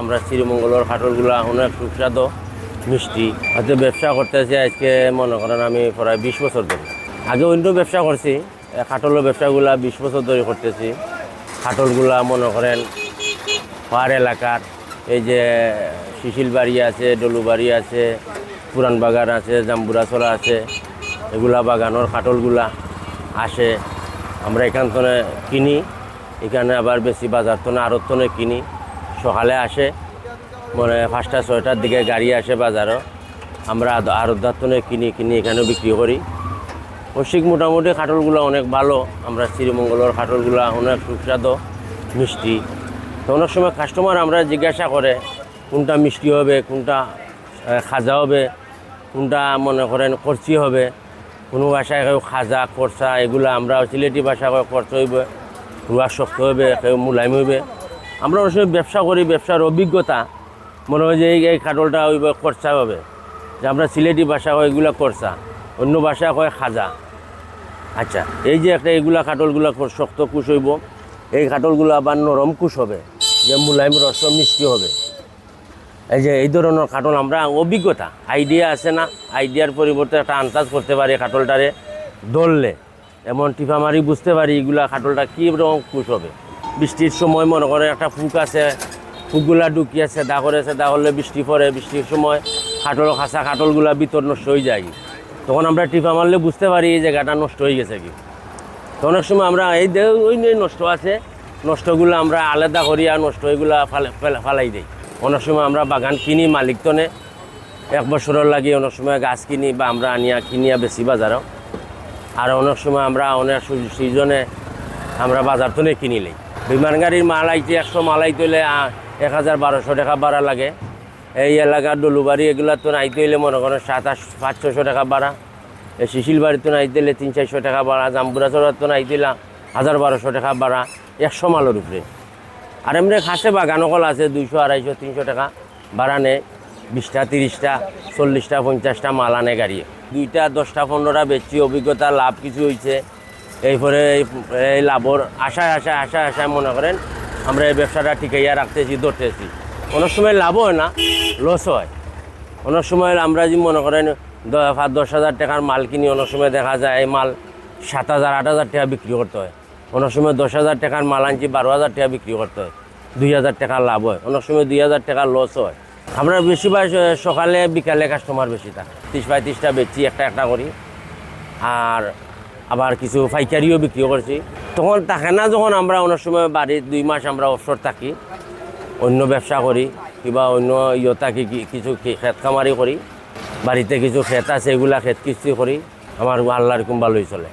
আমরা শ্রীমঙ্গলের খাটলগুলা অনেক সুস্বাদু, মিষ্টি। হয়তো ব্যবসা করতেছি আজকে মনে করেন আমি প্রায় বিশ বছর ধরে। আগে অন্য ব্যবসা করছি খাটলের ব্যবসাগুলা বিশ বছর ধরে করতেছি। খাটলগুলা মনে করেন পাহাড় এলাকার, এই যে শিশিল বাড়ি আছে, ডলু বাড়ি আছে, পুরান বাগান আছে জাম্বুরাছড়া আছে, এগুলা বাগানোর কাটলগুলা আসে। আমরা এখান থেকে কিনি, এখানে আবার বেশি বাজার তো আরত তনে কিনি। সকালে আসে মানে পাঁচটা, ছয়টার দিকে গাড়ি আসে বাজারও। আমরা আরতদার তনে কিনি কিনি এখানেও বিক্রি করি। কৌশিক মোটামুটি খাটলগুলো অনেক ভালো। আমরা শ্রীমঙ্গলের খাটলগুলো অনেক সুস্বাদু, মিষ্টি। তো অনেক সময় কাস্টমার আমরা জিজ্ঞাসা করে, কোনটা মিষ্টি হবে, কোনটা খাজা হবে, কোনটা মনে করেন করচি হবে। কোনো ভাষায় কেউ খাজা করচা এগুলো আমরা সিলেটি ভাষা করচ হইবে রুয়া শক্ত হবে কেউ মুলাইম হইবে। আমরা অনেক সময় ব্যবসা করি, ব্যবসার অভিজ্ঞতা। মনে হয় যে এই কাটলটা হইবে করচা হবে। যে আমরা সিলেটি ভাষা হয় এগুলো করচা অন্য ভাষা হয় খাজা। আচ্ছা এই যে একটা এইগুলা কাটলগুলা খুব শক্ত কুশ হইব, এই কাটলগুলো আবার নরম কুশ হবে, যে মুলায়ম রস মিষ্টি হবে। এই যে এই ধরনের কাটল আমরা অভিজ্ঞতা, আইডিয়া আছে না? আইডিয়ার পরিবর্তে একটা আন্দাজ করতে পারি কাটলটারে ধরলে। এমন টিপা মারি বুঝতে পারি এগুলা কাটলটা কী রকম কুশ হবে। বৃষ্টির সময় মনে করে একটা ফুক আছে, ফুকগুলা ঢুকিয়ে দা করে আছে দা হলে বৃষ্টি পড়ে, বৃষ্টির সময় কাটল খাসা কাটলগুলা ভিতর নষ্ট হয়ে যায়। তখন আমরা টিপা মারলে বুঝতে পারি এই জায়গাটা নষ্ট হয়ে গেছে কি। তো অনেক সময় আমরা এই দে ওই নিয়ে নষ্ট আছে, নষ্টগুলো আমরা আলাদা করি আর নষ্ট এগুলা ফালে ফেলা- ফালাই দিই। অনেক সময় আমরা বাগান কিনি মালিক তনে এক বছরের লাগে অনেক সময় গাছ কিনি বা আমরা আনিয়া কিনিয়া বেশি বাজারও। আর অনেক সময় আমরা অনেক সিজনে আমরা বাজার তনে কিনি লই। বিমান গাড়ির মাল আইতে একশো মাল আইতে হইলে এক হাজার বারোশো টাকা ভাড়া লাগে। এই এলাকার ডলুবাড়ি এগুলা তো আইতে হইলে মনে করেন সাত আট পাঁচ ছশো টাকা ভাড়া। এই শিশিল বাড়িতে আইতে হইলে তিন চারশো টাকা ভাড়া। জাম্বুরা চড়ার তো আইতে হইলে হাজার বারোশো টাকা ভাড়া, একশো মালের উপরে আর এমনি খাসে বাগান অকল আছে, দুইশো আড়াইশো তিনশো টাকা ভাড়া নেয় বিশটা তিরিশটা চল্লিশটা, পঞ্চাশটা মাল আনে গাড়ি দুইটা, দশটা, পনেরোটা বেচছি অভিজ্ঞতা, লাভ কিছু হয়েছে এরপরে এই লাভর আশায় আশায় আশায় আশায় মনে করেন আমরা এই ব্যবসাটা টিকাইয়া রাখতেছি, ধরতেছি। অনেক সময় লাভ হয় না লস হয়। অনেক সময় আমরা যদি মনে করেন পাঁচ, দশ হাজার টাকার মাল কিনি, অনেক সময় দেখা যায় এই মাল সাত হাজার, আট হাজার টাকা বিক্রি করতে হয়। অনেক সময় দশ হাজার টাকার মাল আনছি, বারো হাজার টাকা বিক্রি করতে হয়। দুই হাজার টাকা লাভ হয়। অনেক সময় দুই হাজার টাকা লস হয়। আমরা বেশিরভাগ সকালে, বিকালে কাস্টমার বেশি থাকে। তিরিশ পঁয়ত্রিশটা বেচি একটা একটা করি। আর আবার কিছু পাইকারিও বিক্রি করছি। তখন থাকে না যখন আমরা অনেক সময় বাড়ির দুই মাস আমরা অবসর থাকি, অন্য ব্যবসা করি কিবা অন্য ইয়ে থাকি কিছু খেত কামারি করি, বাড়িতে কিছু খেত আছে, এগুলা খেত কিস্তি করি, আমার আল্লাহর রকম চলে।